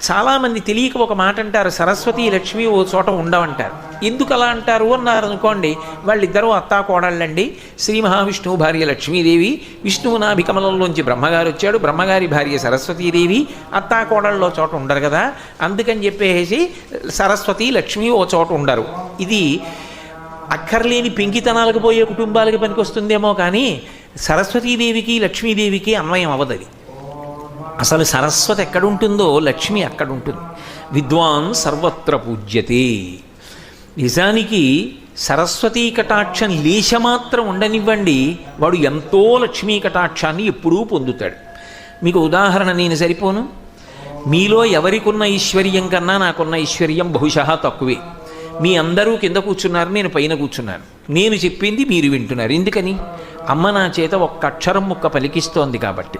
చాలామంది తెలియక ఒక మాట అంటారు సరస్వతి లక్ష్మి ఓ చోట ఉండవంటారు. ఎందుకు అలా అంటారు అన్నారు అనుకోండి వాళ్ళిద్దరూ అత్తా కోడళ్ళండి. శ్రీ మహావిష్ణువు భార్య లక్ష్మీదేవి విష్ణువు నాభికమలంలోంచి బ్రహ్మగారు వచ్చాడు. బ్రహ్మగారి భార్య సరస్వతీదేవి అత్తా కోడళ్ళలో చోట ఉండరు కదా. అందుకని చెప్పేసి సరస్వతి లక్ష్మి ఓ చోట ఉండరు. ఇది అక్కర్లేని పెంకితనాలకు పోయే కుటుంబాలకు పనికొస్తుందేమో కానీ సరస్వతీదేవికి లక్ష్మీదేవికి అన్వయం అవ్వదది. అసలు సరస్వతి ఎక్కడుంటుందో లక్ష్మి అక్కడ ఉంటుంది విద్వాన్ సర్వత్ర పూజ్యతే. నిజానికి సరస్వతీ కటాక్షం లేశమాత్రం ఉండనివ్వండి వాడు ఎంతో లక్ష్మీ కటాక్షాన్ని ఎప్పుడూ పొందుతాడు. మీకు ఉదాహరణ నేను సరిపోను? మీలో ఎవరికున్న ఐశ్వర్యం కన్నా నాకున్న ఐశ్వర్యం బహుశా తక్కువే. మీ అందరూ కింద కూర్చున్నారు నేను పైన కూర్చున్నాను. నేను చెప్పింది మీరు వింటున్నారు. ఎందుకని? అమ్మ నా చేత ఒక్క అక్షరం ముక్క పలికిస్తోంది కాబట్టి.